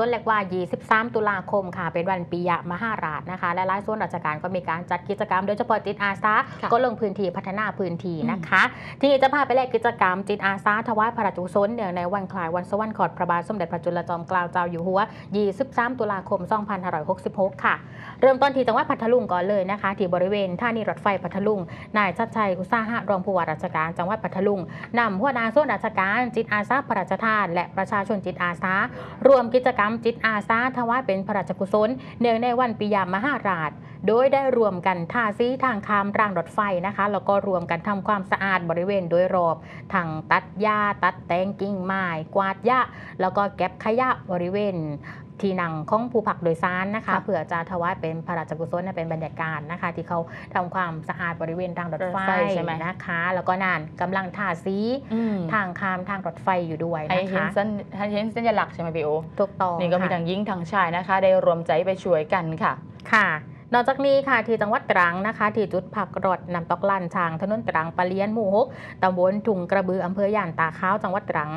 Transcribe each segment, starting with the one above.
ส่วนเรียกว่า 23 ตุลาคมค่ะ เป็นวันปียะมหาราชนะคะ และหลายส่วนราชการก็มีการจัดกิจกรรม โดยเฉพาะจิตอาสาค่ะก็ลงพื้นที่พัฒนาพื้นที่นะคะ ที่จะพาไปแลกกิจกรรมจิตอาสาถวายพระราชกุศลเนื่องในวันคล้ายวันสวรรคตพระบาทสมเด็จพระจุลจอมเกล้าเจ้าอยู่หัว 23 ตุลาคม 2566 ค่ะ เริ่มต้นที่จังหวัดพัทลุงก่อนเลยนะคะ ที่บริเวณท่านีรถไฟพัทลุง นายชัดชัยอุตสาหะรองผู้ว่าราชการจังหวัดพัทลุงนำหัวหน้าส่วนราชการจิตอาสาพระราชทาน และประชาชนจิตอาสารวมกิจกรรมจิตอาสาถวายเป็นพระราชกุศล เนื่องในวันปิยามหาราช โดยได้รวมกันทาสีทางคามรางรถไฟนะคะ แล้วก็รวมกันทำความสะอาดบริเวณโดยรอบทางตัดหญ้าตัดแตงกิ่งไม้กวาดหญ้าแล้วก็เก็บขยะบริเวณ ที่นั่งของผู้ผักโดยสารนะคะค่ะเพื่อจะถวายเป็นพระราชกุศลเป็นบรรยากาศนะคะ ที่เขาทำความสะอาดบริเวณทางรถไฟรถไฟใช่ไหมนะคะ แล้วก็นั่นกำลังทาสีอืมทางคามทางรถไฟอยู่ด้วยให้นะเห็นคะสัญให้เห็นสัญลักษณ์ใช่ไหมพี่โอถูกต้องนี่ก็มีค่ะทั้งหญิงทั้งชายนะคะ ได้รวมใจไปช่วยกันค่ะค่ะ นอกจากนี้ค่ะที่จังหวัดตรังนะคะ ที่จุดผักรถนำตอกลันช้างถนนตรังปะเลียนหมู่หกตำบลถุงกระบืออำเภอย่านตาข้าวจังหวัดตรัง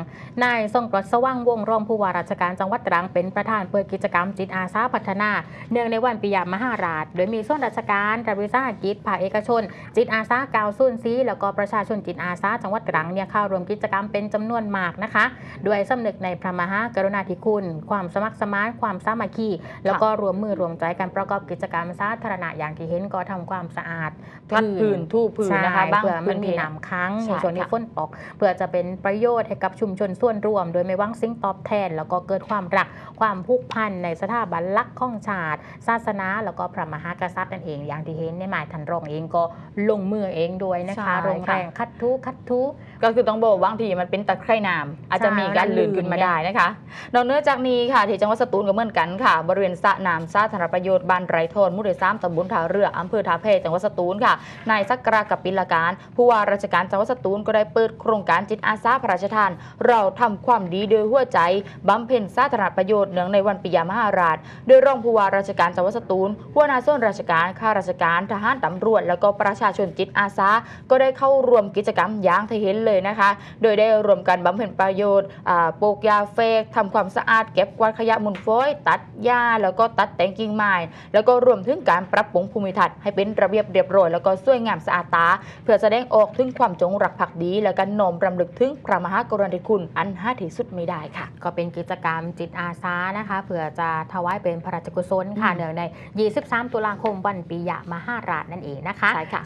นายทรงกรดสว่างวงรองผู้ว่าราชการจังหวัดตรังเป็นประธานเปิดกิจกรรมจิตอาสาพัฒนา เนื่องในวันปิยมหาราช โดยมีส่วนราชการรัฐวิสาหกิจภาคเอกชน จิตอาสากาวซุนซีแล้วก็ประชาชนจิตอาสาจังหวัดตรังเนี่ยเข้าร่วมกิจกรรมเป็นจำนวนมากนะคะด้วยสำนึกในพระมหากรุณาธิคุณ ความสมัครสมานความสามัคคีแล้วก็รวมมือรวมใจกันประกอบกิจกรรมสาธารณะอย่างที่เห็นก็ทำความสะอาดพัดพื้นทูบพื้นนะคะใช่บ้างเพื่อมันพื้นมีที่น้ำค้างใช่ในช่วงที่ค่ะฝนตก เพื่อจะเป็นประโยชน์ให้กับชุมชนส่วนรวม โดยไม่หวังสิ่งตอบแทน แล้วก็เกิดความรักความผูกพันในสถาบันหลักของชาติ ศาสนา แล้วก็พระมหากษัตริย์นั่นเองอย่างที่เห็นในหมายทันรองเองก็ลงมือเองด้วยนะคะใช่โรงแรงคัดทุคัดทุ ก็คือต้องบอกว่าบางทีมันเป็นตะไคร่น้ำอาจจะมีการลื่นขึ้นมาได้นะคะนอกเหนือจากนี้ค่ะที่จังหวัดสตูลก็เหมือนกันค่ะ บริเวณสระน้ำสาธารณประโยชน์บ้านไรโทนมุเดซ้ำตำบลท่าเรืออำเภอท่าเพจังหวัดสตูลค่ะนายสักกรากับปิลการ ผู้ว่าราชการจังหวัดสตูลก็ได้เปิดโครงการจิตอาสาพระราชทาน เราทำความดีโดยหัวใจบำเพ็ญสาธารณประโยชน์เนื่องในวันปิยมหาราช โดยรองผู้ว่าราชการจังหวัดสตูลหัวหน้าส่วนราชการข้าราชการทหารตำรวจ แล้วก็ประชาชนจิตอาสาก็ได้เข้าร่วมกิจกรรมอย่างที่เห็นเลยนะคะ โดยได้รวมกันบำเพ็ญประโยชน์อ่าปลูกยาเฟกทำความสะอาด เก็บกวาดขยะมูลฝอย ตัดหญ้าแล้วก็ตัดแต่งกิ่งไม้แล้วก็รวมถึงการปรับปรุงภูมิทัศน์ให้เป็นระเบียบเรียบร้อยแล้วก็สวยงามสะอาดตา เพื่อแสดงออกถึงความจงรักภักดี และการน้อมรำลึกถึงพระมหากรุณาธิคุณอันหาที่สุดไม่ได้ค่ะ ก็เป็นกิจกรรมจิตอาสานะคะเผื่อจะถวายเป็นพระราชกุศลค่ะอืมเนื่องใน 23 ตุลาคมวันปียะมหาราชนั่นเองนะคะใช่ค่ะ